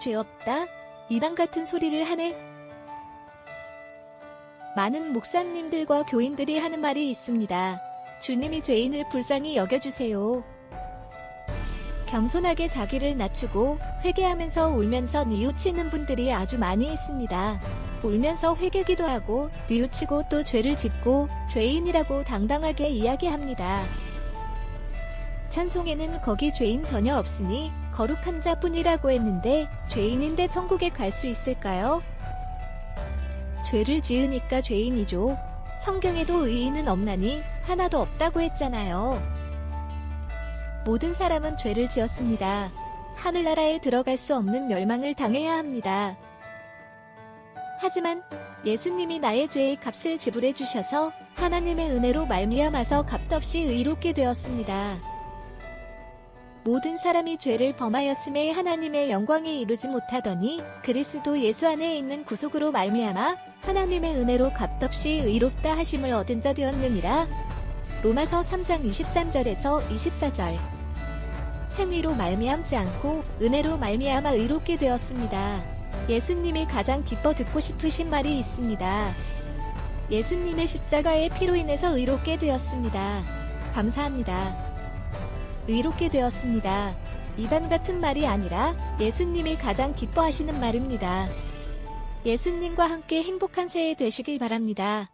죄 없다. 이단 같은 소리를 하네. 많은 목사님들과 교인들이 하는 말이 있습니다. 주님이 죄인을 불쌍히 여겨주세요. 겸손하게 자기를 낮추고 회개하면서 울면서 뉘우치는 분들이 아주 많이 있습니다. 울면서 회개기도 하고 뉘우치고 또 죄를 짓고 죄인이라고 당당하게 이야기합니다. 찬송에는 거기 죄인 전혀 없으니 거룩한 자뿐이라고 했는데 죄인인데 천국에 갈 수 있을까요? 죄를 지으니까 죄인이죠. 성경에도 의인은 없나니 하나도 없다고 했잖아요. 모든 사람은 죄를 지었습니다. 하늘나라에 들어갈 수 없는 멸망을 당해야 합니다. 하지만 예수님이 나의 죄의 값을 지불해 주셔서 하나님의 은혜로 말미암아서 값없이 의롭게 되었습니다. 모든 사람이 죄를 범하였음에 하나님의 영광에 이르지 못하더니 그리스도 예수 안에 있는 구속으로 말미암아 하나님의 은혜로 값없이 의롭다 하심을 얻은 자 되었느니라. 로마서 3장 23절에서 24절. 행위로 말미암지 않고 은혜로 말미암아 의롭게 되었습니다. 예수님이 가장 기뻐 듣고 싶으신 말이 있습니다. 예수님의 십자가의 피로 인해서 의롭게 되었습니다. 감사합니다. 의롭게 되었습니다. 이단 같은 말이 아니라 예수님이 가장 기뻐하시는 말입니다. 예수님과 함께 행복한 새해 되시길 바랍니다.